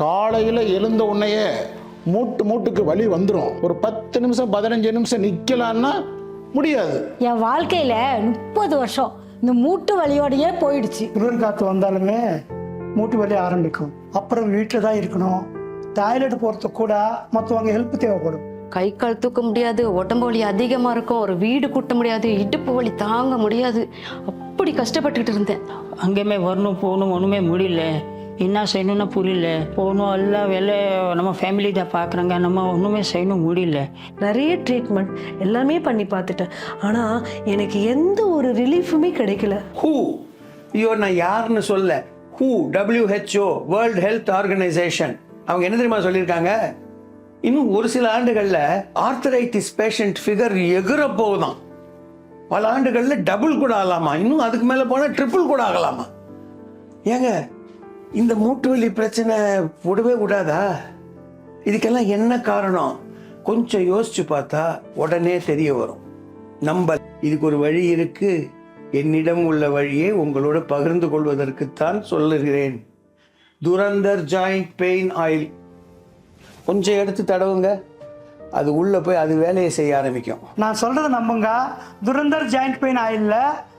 காலையில் எழுந்த உடனேயே மூட்டு மூட்டுக்கு வலி வந்துடும் ஒரு பத்து நிமிஷம் பதினஞ்சு நிமிஷம் நிற்கலான்னா முடியாது. என் வாழ்க்கையில முப்பது வருஷம் இந்த மூட்டு வலியோடயே போயிடுச்சு. குளிர் காற்று வந்தாலுமே மூட்டு வலி ஆரம்பிக்கும். அப்புறம் வீட்டில் தான் இருக்கணும். டாய்லெட் போகிறதுக்கு கூட மற்றவங்க ஹெல்ப் தேவைப்படும். கை கால் தூக்க முடியாது உடம்பு வலி அதிகமாக இருக்கும் ஒரு வீடு கூட்ட முடியாது இடுப்பு வலி தாங்க முடியாது. அப்படி கஷ்டப்பட்டுக்கிட்டு இருந்தேன். அங்கேயுமே வரணும் போகணும் ஒன்றுமே முடியல. என்ன செய்யணும்னு புரியல. போகணும் எல்லாம் வேலை நம்ம ஃபேமிலி தான் பார்க்குறாங்க நம்ம ஒன்றுமே செய்யணும் முடியல. நிறைய ட்ரீட்மெண்ட் எல்லாமே பண்ணி பார்த்துட்டேன். ஆனால் எனக்கு எந்த ஒரு ரிலீஃபுமே கிடைக்கல. ஹூ ஐயோ நான் யாருன்னு சொல்ல who WHO world health organisation அவங்க என்ன தெரியுமா சொல்லியிருக்காங்க? இன்னும் ஒரு சில ஆண்டுகளில் ஆர்த்தரைட்டிஸ் பேஷண்ட் ஃபிகர் எகிற போகுதாம் பல ஆண்டுகளில் டபுள் கூட ஆகலாமா? இன்னும் அதுக்கு மேலே போனால் ட்ரிபிள் கூட ஆகலாமா? ஏங்க இந்த மூட்டு வலி பிரச்சனை விடவே விடாதா? இதுக்கெல்லாம் என்ன காரணம்? கொஞ்சம் யோசிச்சு பார்த்தா உடனே தெரிய வரும். நம்ப இதுக்கு ஒரு வழி இருக்கு. என்னிடம் உள்ள வழியை உங்களோட பகிர்ந்து கொள்வதற்குத்தான் சொல்லுகிறேன். Durandhar joint pain oil. கொஞ்சம் எடுத்து தடவுங்க. அது உள்ள போய் அது வேலையை செய்ய ஆரம்பிக்கும். நான் சொல்கிறத நம்புங்க. துரந்தர் ஜாயிண்ட் பெயின் ஆயிலில்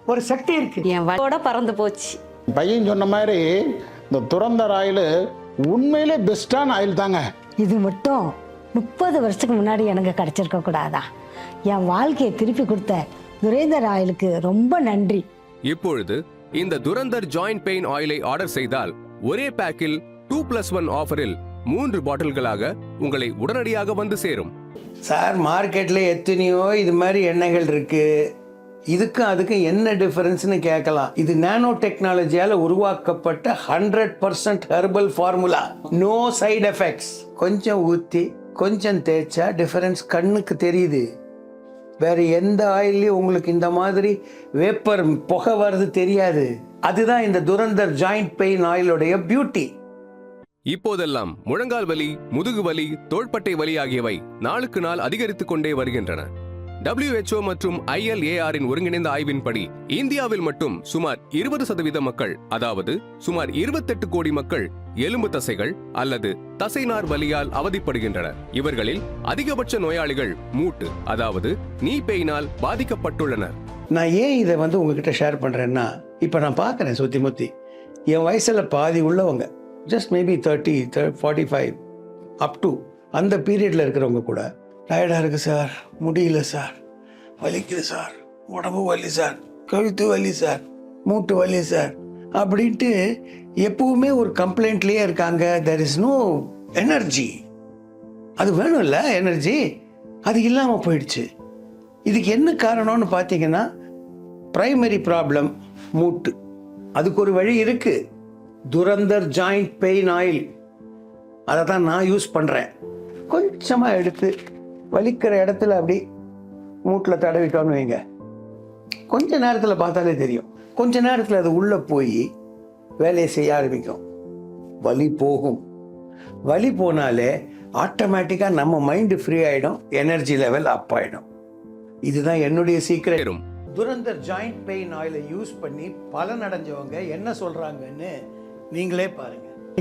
ஒரு சக்தி இருக்குது என் வலியோட பறந்து போச்சு. பையன் சொன்ன மாதிரி இந்த துறந்தர் ஆயில் உண்மையிலே பெஸ்ட்டான ஆயில் தாங்க. இது மட்டும் முப்பது வருஷத்துக்கு முன்னாடி எனக்கு கிடைச்சிருக்க கூடாதா? என் வாழ்க்கையை திருப்பி கொடுத்த துரேந்தர் ஆயிலுக்கு ரொம்ப நன்றி. இப்பொழுது இந்த துரந்தர் ஜாயிண்ட் பெயின் ஆயிலை ஆர்டர் செய்தால் ஒரே பேக்கில் டூ பிளஸ் ஒன் ஆஃபரில் மூன்று பாட்டில்களாக உங்களை உடனடியாக வந்து சேரும். சார் மார்க்கெட்டில் எத்தனையோ இது மாதிரி எண்ணெய்கள் இருக்கு. இதுக்கும் அதுக்கும் என்ன டிஃபரன்ஸ்னு கேட்கலாம். இது நானோ டெக்னாலஜியால் உருவாக்கப்பட்ட hundred percent herbal formula no side effects கொஞ்சம் ஊற்றி கொஞ்சம் தேய்ச்சா டிஃபரன்ஸ் கண்ணுக்கு தெரியுது. வேற எந்த ஆயிலையும் உங்களுக்கு இந்த மாதிரி வேப்பர் புகை வர்றது தெரியாது. அதுதான் இந்த துரந்தர் ஜாயிண்ட் பெயின் ஆயிலுடைய பியூட்டி இப்போதெல்லாம் முழங்கால் வலி முதுகு வலி தோள்பட்டை வலி ஆகியவை நாளுக்கு நாள் அதிகரித்துக் கொண்டே வருகின்றன. டபிள்யூஹெச்ஓ மற்றும் ஐஎல்ஏஆரின் ஒருங்கிணைந்த ஆய்வின்படி இந்தியாவில் மட்டும் சுமார் இருபது சதவீத மக்கள் அதாவது சுமார் 28 கோடி மக்கள் எலும்பு தசைகள் அல்லது தசைநார் வலியால் அவதிப்படுகின்றனர். இவர்களில் அதிகபட்ச நோயாளிகள் மூட்டு அதாவது நீ பெயினால் பாதிக்கப்பட்டுள்ளனர். நான் ஏன் இதை வந்து உங்ககிட்ட ஷேர் பண்றேன்னா இப்போ நான் பார்க்குறேன் சுத்தி முத்தி. என் வயசில் பாதி உள்ளவங்க just maybe thirty forty five up to அந்த பீரியடில் இருக்கிறவங்க கூட டயர்டாக இருக்குது சார். முடியல சார். வலிக்குது சார். உடம்பு வலி சார். கழுத்து வலி சார். மூட்டு வலி சார். அப்படின்ட்டு எப்பவுமே ஒரு கம்ப்ளைண்ட்லேயே இருக்காங்க. தெர் இஸ் நோ எனர்ஜி அது வேணும்ல எனர்ஜி அது இல்லாமல் போயிடுச்சு. இதுக்கு என்ன காரணம்னு பார்த்தீங்கன்னா ப்ரைமரி ப்ராப்ளம் மூட்டு. அதுக்கு ஒரு வழி இருக்குது துரந்தர் ஜாயிண்ட் பெயின் ஆயில் அதை தான் நான் யூஸ் பண்ணுறேன் கொஞ்சமாக எடுத்து வலிக்கிற இடத்துல அப்படி மூட்டில் தடவிட்டோன்னு வைங்க. கொஞ்ச நேரத்தில் பார்த்தாலே தெரியும். கொஞ்ச நேரத்தில் அது உள்ளே போய் வேலையை செய்ய ஆரம்பிக்கும். வலி போகும். வலி போனாலே ஆட்டோமேட்டிக்காக நம்ம மைண்டு ஃப்ரீ ஆகிடும் எனர்ஜி லெவல் அப் ஆகிடும் இதுதான் என்னுடைய சீக்கிரம் துரந்தர் ஜாயிண்ட் பெயின் ஆயிலை யூஸ் பண்ணி பலன் அடைஞ்சவங்க என்ன சொல்றாங்கன்னு நீங்களே பாருங்க.